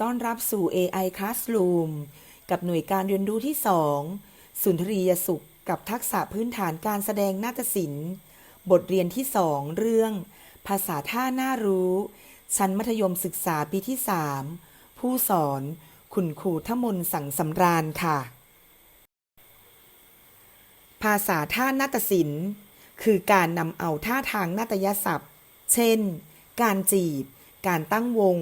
ต้อนรับสู่ AI Classroom กับหน่วยการเรียนรู้ที่ 2 สุนทรียสุข กับทักษะพื้นฐานการแสดงนาฏศิลป์ บทเรียนที่ 2 เรื่อง ภาษาท่าน่ารู้ ชั้นมัธยมศึกษาปีที่ 3 ผู้สอน คุณครูทมนสังสำราญค่ะ ภาษาท่านาฏศิลป์ คือการนำเอาท่าทางนาฏยศัพท์ เช่น การจีบ การตั้งวง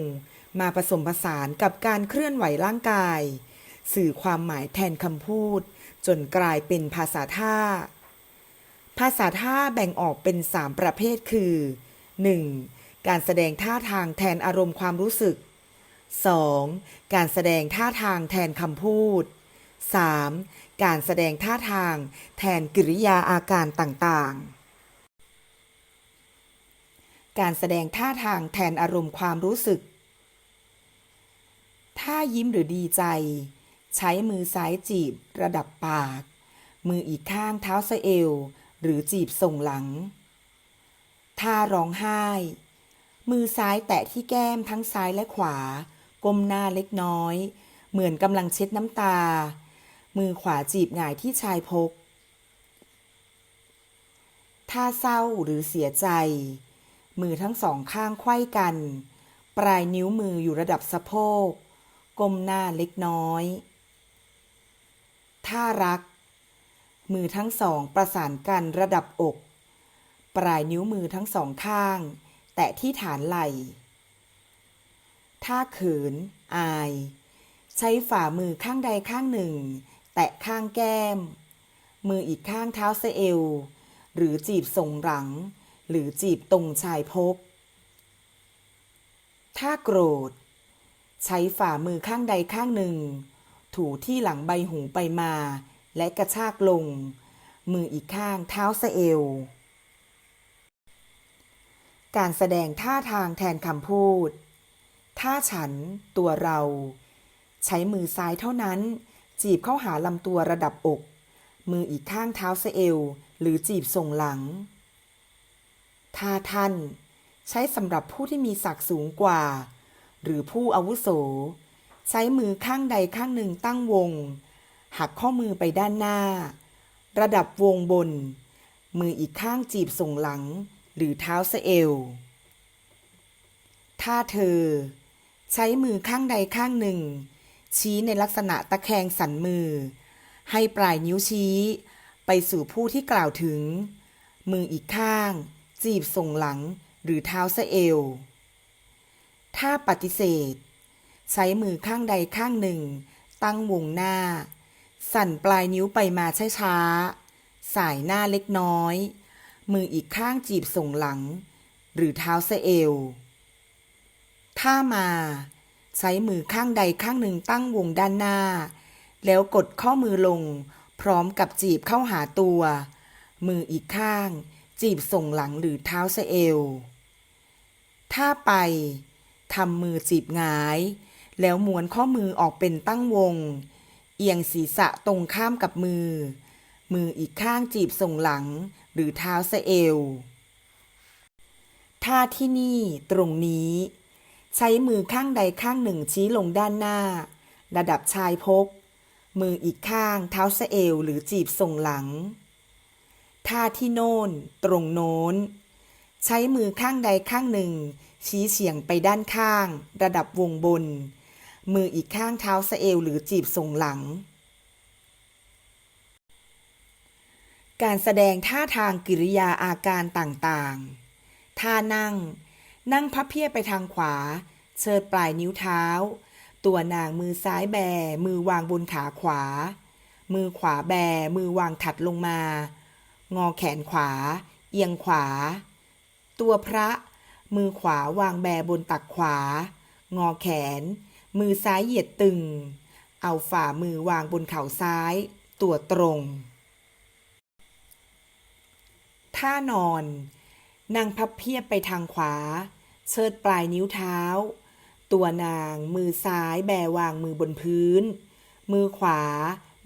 มาผสมผสานกับการเคลื่อนไหวร่างกาย สื่อความหมายแทนคำพูด จนกลายเป็นภาษาท่า ภาษาท่าแบ่งออกเป็น 3 ประเภทคือ 1. การแสดงท่าทางแทนอารมณ์ความรู้สึก 2. การแสดงท่าทางแทนคำพูด 3. การแสดงท่าทางแทนกิริยาอาการต่างๆ การแสดงท่าทางแทนอารมณ์ความรู้สึก ถ้ายิ้มหรือดีใจ ใช้มือซ้ายจีบระดับปาก มืออีกข้างเท้าสะเอว หรือจีบส่งหลัง ถ้าร้องไห้ มือซ้ายแตะที่แก้มทั้งซ้ายและขวา ก้มหน้าเล็กน้อย เหมือนกำลังเช็ดน้ำตา มือขวาจีบหงายที่ชายพก ถ้าเศร้าหรือเสียใจ มือทั้งสองข้างไขว้กัน ปลายนิ้วมืออยู่ระดับสะโพก ก้มหน้าเล็กน้อยถ้ารัก มือทั้งสองประสานกันระดับอก ปลายนิ้วมือทั้งสองข้าง แตะที่ฐานไหล่ถ้าเขิน อาย ใช้ฝ่ามือข้างใดข้างหนึ่ง แตะข้างแก้ม มืออีกข้างเท้าเสเอว หรือจีบส่งหลัง หรือจีบตรงชายพกถ้าโกรธ ใช้ฝ่ามือข้างใดข้างหนึ่ง ถูที่หลังใบหูไปมา และกระชากลง มืออีกข้างเท้าสะเอว การแสดงท่าทางแทนคำพูด ถ้าฉันตัวเรา ใช้มือซ้ายเท่านั้น จีบเข้าหาลำตัวระดับอก มืออีกข้างเท้าสะเอว หรือจีบส่งหลัง ถ้าท่าน ใช้สำหรับผู้ที่มีศักดิ์สูงกว่า หรือผู้อาวุโส ใช้มือข้างใดข้างหนึ่งตั้งวง หักข้อมือไปด้านหน้า ระดับวงบน มืออีกข้างจีบส่งหลัง หรือเท้าสะเอว ถ้าเธอ ใช้มือข้างใดข้างหนึ่ง ชี้ในลักษณะตะแคงสันมือ ให้ปลายนิ้วชี้ ไปสู่ผู้ที่กล่าวถึง มืออีกข้าง จีบส่งหลังหรือเท้าสะเอว ถ้าปฏิเสธ ใช้มือข้างใดข้างหนึ่ง ตั้งวงหน้า สั่นปลายนิ้วไปมาช้าๆ สายหน้าเล็กน้อย มืออีกข้างจีบส่งหลัง หรือเท้าสะเอว ถ้ามา ใช้มือข้างใดข้างหนึ่งตั้งวงด้านหน้า แล้วกดข้อมือลง พร้อมกับจีบเข้าหาตัว มืออีกข้าง จีบส่งหลังหรือเท้าสะเอว ถ้าไป ทำมือจีบงาย แล้วม้วนข้อมือออกเป็นตั้งวง เอียงศีรษะตรงข้ามกับมือ มืออีกข้างจีบส่งหลัง หรือเท้าสะเอวถ้าที่นี่ตรงนี้ ใช้มือข้างใดข้างหนึ่งชี้ลงด้านหน้า ระดับชายพก มืออีกข้างเท้าสะเอวหรือจีบส่งหลังท่าที่โน่น ตรงโน้น ใช้มือข้างใดข้างหนึ่ง ชี้เฉียงไปด้านข้าง ระดับวงบน มืออีกข้างเท้าสะเอวหรือจีบส่งหลัง การแสดงท่าทางกิริยาอาการต่างๆ ท่านั่ง นั่งพับเพียบไปทางขวา เชิดปลายนิ้วเท้า ตัวนางมือซ้ายแบ มือวางบนขาขวา มือขวาแบ มือวางถัดลงมา งอแขนขวา เอียงขวา ตัวพระ มือขวาวางแบบนตักขวา งอแขน มือซ้ายเหยียดตึง เอาฝ่ามือวางบนเข่าซ้าย ตัวตรง ท่านอน นั่งพับเพียบไปทางขวา เชิดปลายนิ้วเท้า ตัวนางมือซ้ายแบวางมือบนพื้น มือขวา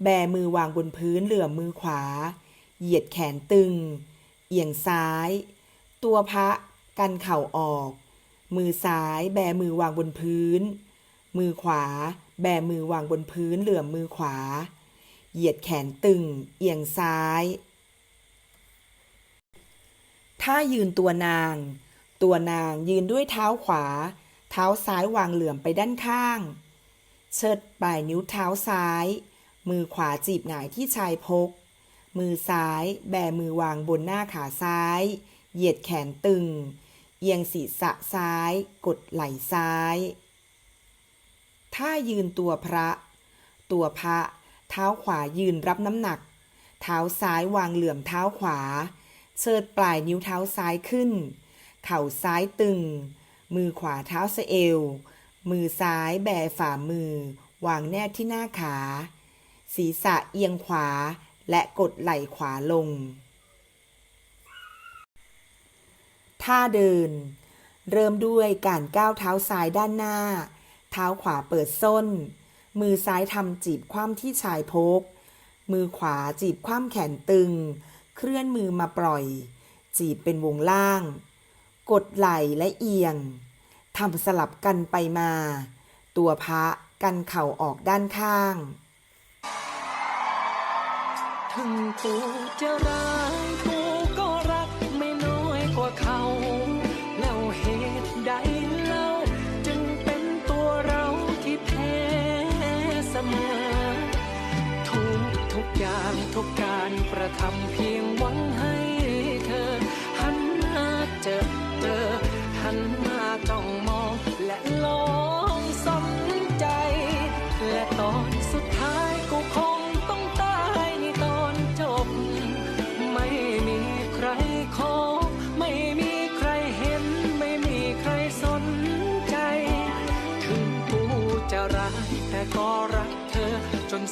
แบมือวางบนพื้นเหลื่อมมือขวา เหยียดแขนตึง เอียงซ้าย ตัวพระ กันเข่าออก มือซ้ายแบมือวางบนพื้น มือขวา แบมือวางบนพื้นเหลื่อมมือขวา เหยียดแขนตึง เอียงซ้าย ถ้ายืนตัวนาง ตัวนางยืนด้วยเท้าขวา เท้าซ้ายวางเหลื่อมไปด้านข้าง เชิดปลายนิ้วเท้าซ้าย มือขวาจีบหงายที่ชายพก มือซ้าย แบมือวางบนหน้าขาซ้ายเหยียดแขนตึง เอียงศีรษะซ้าย กดไหล่ซ้ายถ้ายืนตัวพระ ตัวพระ เท้าขวายืนรับน้ำหนัก เท้าซ้ายวางเหลื่อมเท้าขวา เชิดปลายนิ้วเท้าซ้ายขึ้น เข่าซ้ายตึง มือขวาเท้าสะเอว มือซ้ายแบฝ่ามือ วางแนบที่หน้าขา ศีรษะเอียงขวาและกดไหล่ขวาลง ท่าเดิน เริ่มด้วยการก้าวเท้าซ้ายด้านหน้า เท้าขวาเปิดส้น มือซ้ายทำจีบคว่ำที่ชายพก มือขวาจีบคว่ำแขนตึง เคลื่อนมือมาปล่อย จีบเป็นวงล่าง กดไหล่และเอียงทำสลับกันไปมา ตัวพระกันเข่าออกด้านข้าง ถึงกูจะร้าย เขา แล้วเหตุใดเล่า จึงเป็นตัวเราที่แพ้เสมอ ทุกทุกอย่างทุกการกระทำเพียง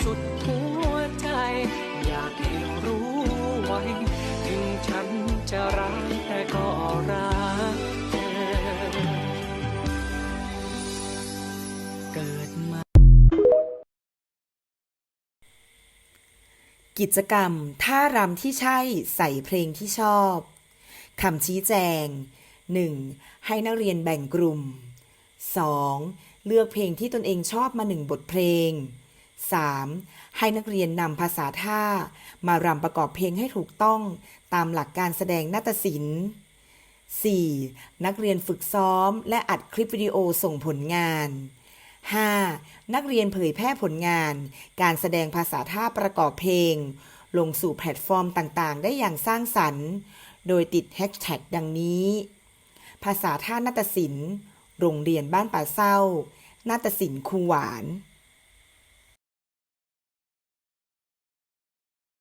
สุดหัวใจ อยากให้รู้ไว้ ถึงฉันจะร้ายแต่ก็รักเธอเกิดมากิจกรรมท่ารำที่ใช่ใส่เพลงที่ชอบคำชี้แจง 1. ให้นักเรียนแบ่งกลุ่ม 2. เลือกเพลงที่ตนเองชอบมาหนึ่งบทเพลง 3. ให้นักเรียนนำภาษาท่า มารำประกอบเพลงให้ถูกต้องตามหลักการแสดงนาฏศิลป์ 4. นักเรียนฝึกซ้อม และอัดคลิปวิดีโอส่งผลงาน 5. นักเรียนเผยแพร่ผลงาน การแสดงภาษาท่าประกอบเพลง ลงสู่แพลตฟอร์มต่างๆ ได้อย่างสร้างสรรค์ โดยติดแฮชแท็กดังนี้ ภาษาท่านาฏศิลป์ โรงเรียนบ้านป่าเศร้า นาฏศิลป์ครูหวาน